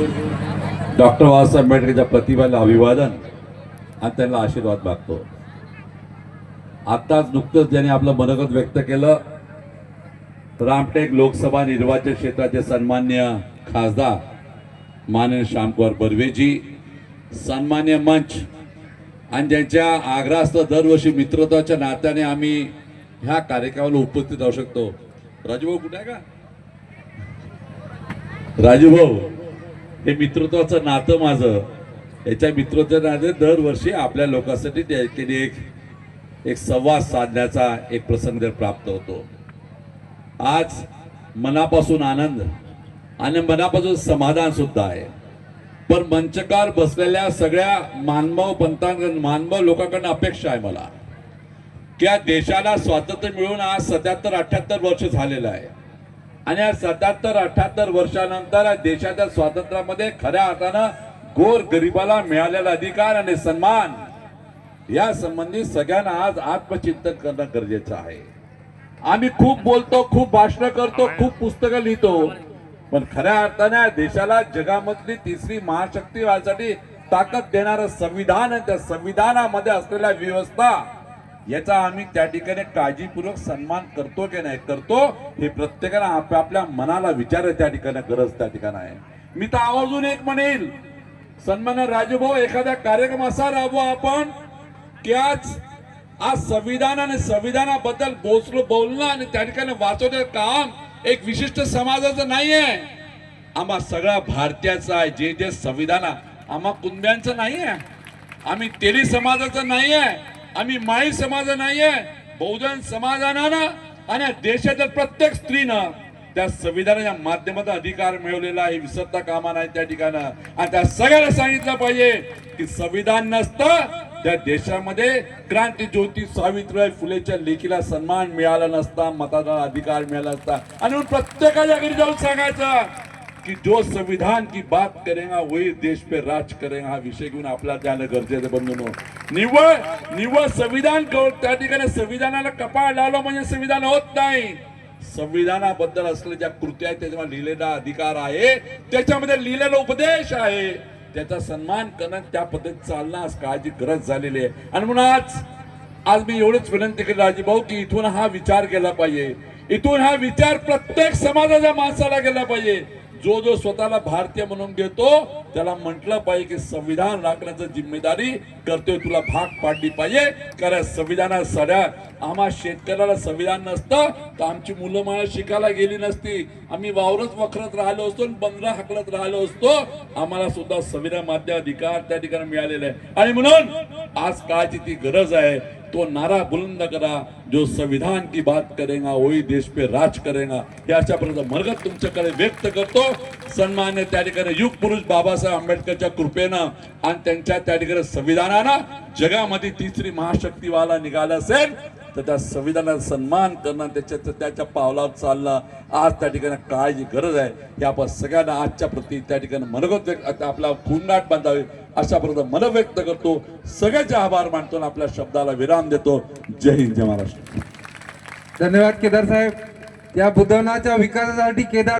Doctor Babasaheb आंबेडकरच्या प्रतिभाला अभिवादन आणि त्यांना आशीर्वाद मागतो. आत्ताच नुकतंच ज्यांनी आपलं मनोगत व्यक्त केलं रामटेक लोकसभा निर्वाचन क्षेत्राचे सन्मान्य खासदार माननीय श्यामकुमार बर्वेजी सन्मान्य मंच आणि ज्यांच्या आग्रहास्तव दरवर्षी मित्रत्वाच्या नात्याने आम्ही ह्या कार्यक्रमाला उपस्थित राहू शकतो. राजूभाऊ कुठे आहे का? राजूभाऊ हे मित्रत्वाचं नातं माझं. याच्या मित्रत्वाच्या नाते दरवर्षी आपल्या लोकांसाठी त्यांनी एक एक संवाद साधण्याचा एक प्रसंग प्राप्त होतो. आज मनापासून आनंद आणि मनापासून समाधान सुद्धा आहे. पण मंचकार बसलेल्या सगळ्या मानभाव पंथांकडून मानभाव लोकांकडून अपेक्षा आहे मला. की देशाला स्वातंत्र्य मिळून आज सत्याहत्तर अठ्याहत्तर वर्ष झालेलं आहे. आणि या सत्याहत्तर अठ्याहत्तर वर्षानंतर देशाच्या स्वातंत्र्यामध्ये खऱ्या अर्थानं गोर गरिबाला मिळालेला अधिकार आणि सन्मान या संबंधी सगळ्यांना आज आत्मचिंतन करणं गरजेचं आहे. आम्ही खूप बोलतो खूप भाषण करतो खूप पुस्तकं लिहितो पण खऱ्या अर्थाने देशाला जगामधली तिसरी महाशक्ती व्हायसाठी ताकद देणारं संविधान आणि त्या संविधानामध्ये असलेल्या व्यवस्था याचा आम्ही त्या ठिकाणी काळजीपूर्वक सन्मान करतो की नाही करतो हे प्रत्येकाला आपापल्या मनाला विचार त्या ठिकाणी गरज त्या ठिकाणी आहे. मी तर आवर्जून एक म्हणेल सन्मान राजूभाऊ एखादा कार्यक्रम असा राबवा आपण की आज आज संविधान आणि संविधानाबद्दल बोचलो बोलणं आणि त्या ठिकाणी वाचवण्याचं काम एक विशिष्ट समाजाचं नाही आहे आम्हा सगळ्या भारतीयाचं आहे जे जे संविधान आम्हा कुंब्यांचं नाही आहे आम्ही तेली समाजाचं नाही आहे आम्ही माई समाज नाहीये बहुजन समाजानं आणि देशातील प्रत्येक स्त्रीनं त्या संविधानाच्या माध्यमातून अधिकार मिळवलेला आहे विसरता कामा नाही त्या ठिकाणं. आणि त्या सगळ्याला सांगितलं पाहिजे की संविधान नसतं त्या देशामध्ये क्रांती ज्योती सावित्रीबाई फुलेच्या लेखीला सन्मान मिळाला नसता मताचा अधिकार मिळाला नसता. आणि म्हणून प्रत्येकाच्या घरी जाऊन सांगायचं की जो संविधान की बात करेगा वही देश पे राज करेगा हा विषय घेऊन आपल्याला जाणं गरजेचं बंधून निव्वळ निव्वळ संविधान कळ- त्या ठिकाणी संविधानाला कपाळ लावलं म्हणजे संविधान होत नाही. संविधानाबद्दल असलेल्या ज्या कृती आहेत त्याच्यामध्ये लिहिलेला अधिकार आहे. त्याच्यामध्ये लिहिलेला उपदेश आहे. त्याचा सन्मान करणं त्या पद्धतीत चालणं आज काळाची गरज झालेली आहे. आणि म्हणून आज आज मी एवढंच विनंती केली राजीभाऊ की इथून हा विचार केला पाहिजे. इथून हा विचार प्रत्येक समाजाच्या माणसाला केला पाहिजे. जो जो स्वतःला भारतीय म्हणून घेतो त्याला म्हटलं पाहिजे की संविधान राखण्याची जिम्मेदारी करतोय तुला भाग पाडली पाहिजे. कारण संविधानात सगळ्या आम्हा शेतकऱ्याला संविधान नसतं तर आमची मुलं मला शिकायला गेली नसती. आम्ही वावरच वखरत राहिलो असतो बंदरा हाकलत राहिलो असतो. आम्हाला सुद्धा संविधान माध्य अधिकार त्या ठिकाणी मिळालेला आहे. आणि म्हणून आज काळाची ती गरज आहे तो नारा बुलंद करा जो संविधान की बात करेगा वही देश पे राज करेगा हे अशापर्यंत मरगत तुमच्याकडे व्यक्त करतो. सन्मान्य त्या ठिकाणी युग पुरुष बाबासाहेब आंबेडकरच्या कृपेनं आणि त्यांच्या त्या ठिकाणी संविधानानं जगामध्ये तिसरी महाशक्तीवाला निघाला असेल. तर त्या संविधानाचा सन्मान करणं त्याच्या त्याच्या पावलावर चालणं आज त्या ठिकाणी काळाची गरज आहे. हे आपण सगळ्यांना आजच्या प्रती त्या ठिकाणी मनगत व्यक्त आपला खुंडाट बांधावी अशा प्रकारे मन व्यक्त करतो. सगळ्याचे आभार मानतो आणि आपल्या शब्दाला विराम देतो. जय हिंद जय महाराष्ट्र. धन्यवाद केदार साहेब. या बुद्धवनाच्या विकासासाठी केदार